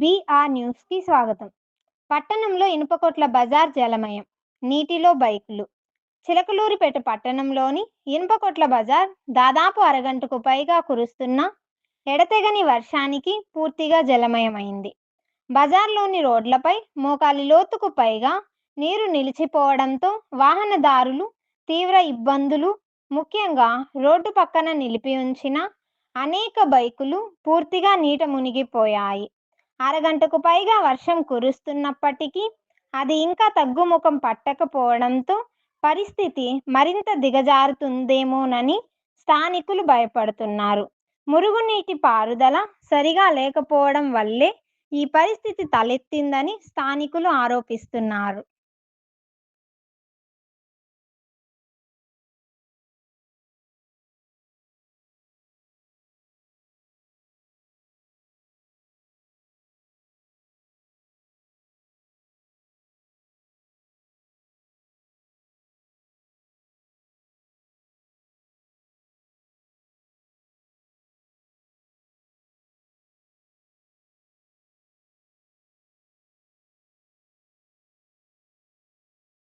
BR న్యూస్కి స్వాగతం. పట్టణంలో ఇనుపకొట్ల బజార్ జలమయం. నీటిలో బైకులు. చిలకలూరిపేట పట్టణంలోని ఇనుపకొట్ల బజార్ దాదాపు అరగంటకు పైగా కురుస్తున్న ఎడతెగని వర్షానికి పూర్తిగా జలమయమైంది. బజార్లోని రోడ్లపై మోకాలి లోతుకు పైగా నీరు నిలిచిపోవడంతో వాహనదారులు తీవ్ర ఇబ్బందులు. ముఖ్యంగా రోడ్డు పక్కన నిలిపి ఉంచిన అనేక బైకులు పూర్తిగా నీట మునిగిపోయాయి. అరగంటకు పైగా వర్షం కురుస్తున్నప్పటికీ అది ఇంకా తగ్గుముఖం పట్టకపోవడంతో పరిస్థితి మరింత దిగజారుతుందేమోనని స్థానికులు భయపడుతున్నారు. మురుగునీటి పారుదల సరిగా లేకపోవడం వల్లే ఈ పరిస్థితి తలెత్తిందని స్థానికులు ఆరోపిస్తున్నారు.